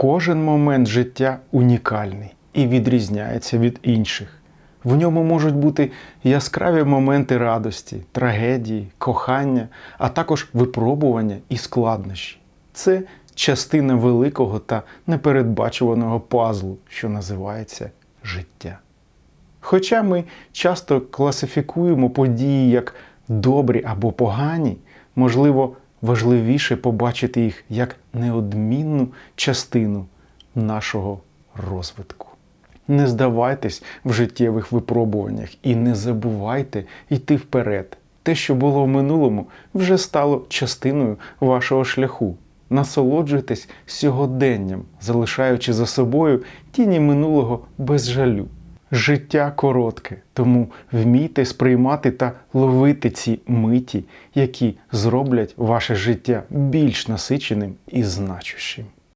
Кожен момент життя унікальний і відрізняється від інших. В ньому можуть бути яскраві моменти радості, трагедії, кохання, а також випробування і складнощі. Це частина великого та непередбачуваного пазлу, що називається життя. Хоча ми часто класифікуємо події як добрі або погані, можливо, важливіше побачити їх як неодмінну частину нашого розвитку. Не здавайтесь в життєвих випробуваннях і не забувайте йти вперед. Те, що було в минулому, вже стало частиною вашого шляху. Насолоджуйтесь сьогоденням, залишаючи за собою тіні минулого без жалю. Життя коротке, тому вмійте сприймати та ловити ці миті, які зроблять ваше життя більш насиченим і значущим.